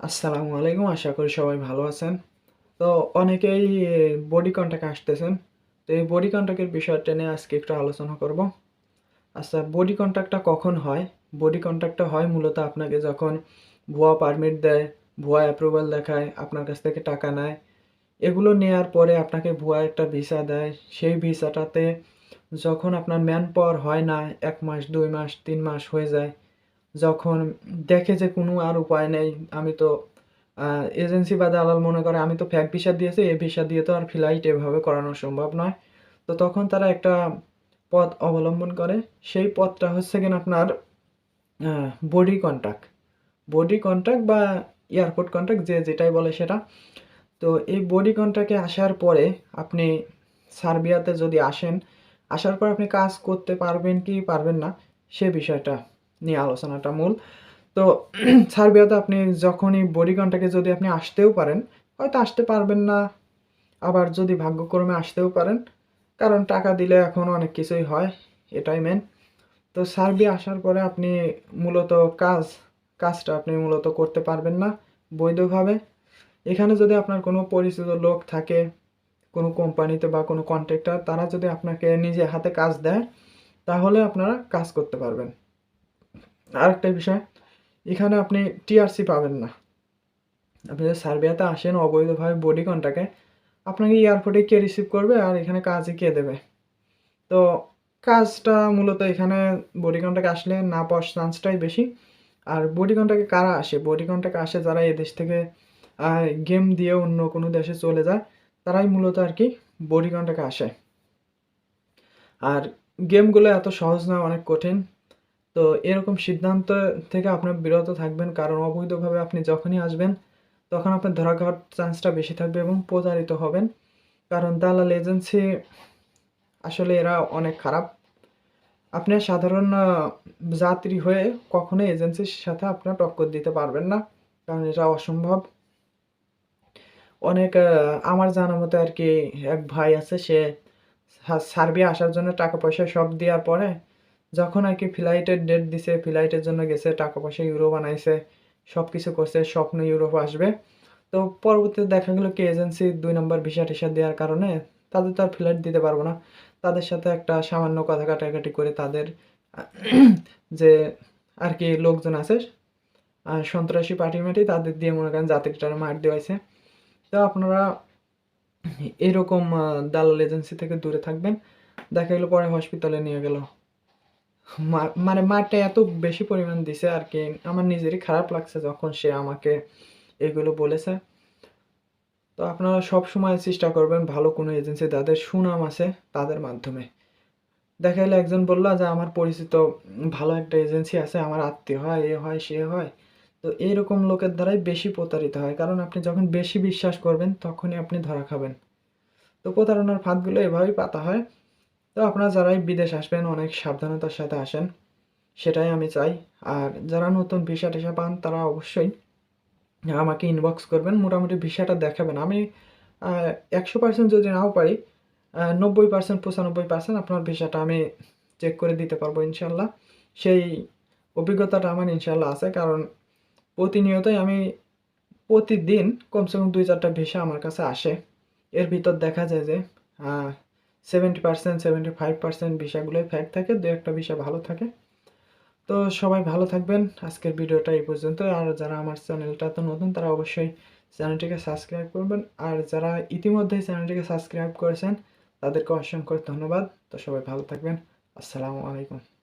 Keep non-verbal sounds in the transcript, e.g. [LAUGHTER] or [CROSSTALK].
আসসালামু আলাইকুম, আশা করি সবাই ভালো আছেন। তো অনেকেই বডি কন্ট্যাক্ট আসতেছেন। তো এই বডি কন্ট্যাক্টের বিষয়টা নিয়ে আজকে একটু আলোচনা করব। আচ্ছা বডি কন্ট্যাক্টটা কখন হয়? বডি কন্ট্যাক্টটা হয় মূলত আপনাকে যখন ভুয়া পারমিট দেয়, ভুয়া অ্যাপ্রুভাল দেখায়, আপনার কাছ থেকে টাকা নেয়। এগুলো নেওয়ার পরে আপনাকে ভুয়া একটা ভিসা দেয়। সেই ভিসাটাতে যখন আপনার ম্যান পাওয়ার হয় না, এক মাস, দুই মাস, তিন মাস হয়ে যায় যখন দেখে যে কোনো আর উপায় নেই, আমি তো এজেন্সি বা দালাল মনে করে আমি তো ফ্যাক ভিসা দিয়েছি, এই ভিসা দিয়ে তো আর ফ্লাইট এভাবে করানো সম্ভব নয়। তো তখন তারা একটা পথ অবলম্বন করে। সেই পথটা হচ্ছে কিনা আপনার বডি কন্ট্যাক্ট বডি কন্ট্যাক্ট বা এয়ারপোর্ট কন্ট্যাক্ট যে যেটাই বলে সেটা। তো এই বডি কন্ট্যাক্টে আসার পরে আপনি সার্বিয়াতে যদি আসেন, আসার পর আপনি কাজ করতে পারবেন কি পারবেন না, সে বিষয়টা নিয়ে আলোচনাটা মূল। তো [CLEARS THROAT] সার্বিয়াতে আপনি যখনই বডি যদি আপনি আসতেও পারেন, হয়তো আসতে পারবেন না, আবার যদি ভাগ্যক্রমে আসতেও পারেন, কারণ টাকা দিলে এখন অনেক কিছুই হয়, এটাই মেন তো সার্বিয়া আসার পরে আপনি মূলত কাজ, কাজটা আপনি মূলত করতে পারবেন না, বৈধভাবে। এখানে যদি আপনার কোনো পরিচিত লোক থাকে, কোনো কোম্পানিতে বা কোনো কন্ট্রাক্টর তারা যদি আপনাকে নিজে হাতে কাজ দেয়, তাহলে আপনারা কাজ করতে পারবেন। আরেকটা বিষয়, এখানে আপনি টিআরসি পাবেন না। আপনি যদি সার্বিয়াতে আসেন অবৈধভাবে বডি কন্টাকে আপনাকে এয়ারপোর্টে কে রিসিভ করবে আর এখানে কাজে কে দেবে? তো কাজটা মূলত এখানে বডি কন্টাকে আসলে না পাওয়ার চান্সটাই বেশি। আর বডি কন্টাকে কারা আসে? বডি কন্টাকে আসে যারা এদেশ থেকে গেম দিয়ে অন্য কোনো দেশে চলে যায়, তারাই মূলত আর কি বডি কন্টাকে আসে। আর গেমগুলো এত সহজ না অনেক কঠিন। তো এরকম সিদ্ধান্ত থেকে আপনার বিরত থাকবেন। কারণ অবৈধভাবে আপনি যখনই আসবেন, তখন আপনার ধরা খাওয়ার চান্সটা বেশি থাকবে এবং প্রতারিত হবেন। কারণ দালাল এজেন্সি আসলে এরা অনেক খারাপ। আপনি সাধারণ যাত্রী হয়ে কখনো এজেন্সির সাথে আপনার টক্কর দিতে পারবেন না, কারণ এটা অসম্ভব। অনেক আমার জানা মতে আর কি, এক ভাই আছে, সে সার্বিয়া আসার জন্য টাকা পয়সা সব দেওয়ার পরে যখন আর কি ফ্লাইটের ডেট দিছে ফ্লাইটের জন্য গেছে টাকা পয়সা ইউরো বানাইছে সব কিছু করছে, স্বপ্ন ইউরোপ আসবে। তো পরবর্তীতে দেখা গেলো কি এজেন্সি দুই নম্বর ভিসা টিসা দেওয়ার কারণে তাদের তো আর ফ্লাইট দিতে পারব না। তাদের সাথে একটা সামান্য কথা কাটাকাটি করে তাদের, যে আর কি লোকজন আছে আর সন্ত্রাসী পার্টি মাটি তাদের দিয়ে মনে করেন জাতিটার মার দেওয়াইছে তো আপনারা এরকম দালাল এজেন্সি থেকে দূরে থাকবেন। দেখা গেলো পরে হসপিটালে নিয়ে গেল। মানে মারটা এত বেশি পরিমাণ দিছে আর কি, আমার নিজেরই খারাপ লাগছে যখন সে আমাকে এগুলো বলেছে। তো আপনারা সব সময় চেষ্টা করবেন ভালো কোনো এজেন্সি, যাদের সুনাম আছে তাদের মাধ্যমে। দেখা গেলে একজন বলল যে, আমার পরিচিত ভালো একটা এজেন্সি আছে, আমার আত্মীয় হয়, এ হয়, সে হয়। তো এইরকম লোকের দ্বারাই বেশি প্রতারিত হয়। কারণ আপনি যখন বেশি বিশ্বাস করবেন, তখনই আপনি ধরা খাবেন। তো প্রতারণার ফাঁদগুলো এভাবেই পাতা হয়। তো আপনারা যারাই বিদেশ আসবেন, অনেক সাবধানতার সাথে আসেন। সেটাই আমি চাই। আর যারা নতুন ভিসা টিসা পান, তারা অবশ্যই আমাকে ইনবক্স করবেন। মোটামুটি ভিসাটা দেখাবেন। আমি একশো পার্সেন্ট যদি নাও পারি নব্বই পার্সেন্ট পঁচানব্বই পার্সেন্ট আপনার ভিসাটা আমি চেক করে দিতে পারব ইনশাল্লাহ। সেই অভিজ্ঞতাটা আমার ইনশাল্লাহ আছে। কারণ প্রতিনিয়তই আমি প্রতিদিন কমসে কম দুই চারটা ভিসা আমার কাছে আসে। এর ভিতর দেখা যায় যে seventy percent seventy five percent ভিসাগুলোই fake থাকে, দু একটা ভিসা ভালো থাকে। তো সবাই ভালো থাকবেন। আজকের ভিডিওটা এই পর্যন্ত। আর যারা আমার চ্যানেলটা তো নতুন, তারা অবশ্যই চ্যানেলটিকে সাবস্ক্রাইব করবেন। আর যারা ইতিমধ্যেই চ্যানেলটিকে সাবস্ক্রাইব করেছেন, তাদেরকে অসংখ্য ধন্যবাদ। তো সবাই ভালো থাকবেন। আসসালামু আলাইকুম।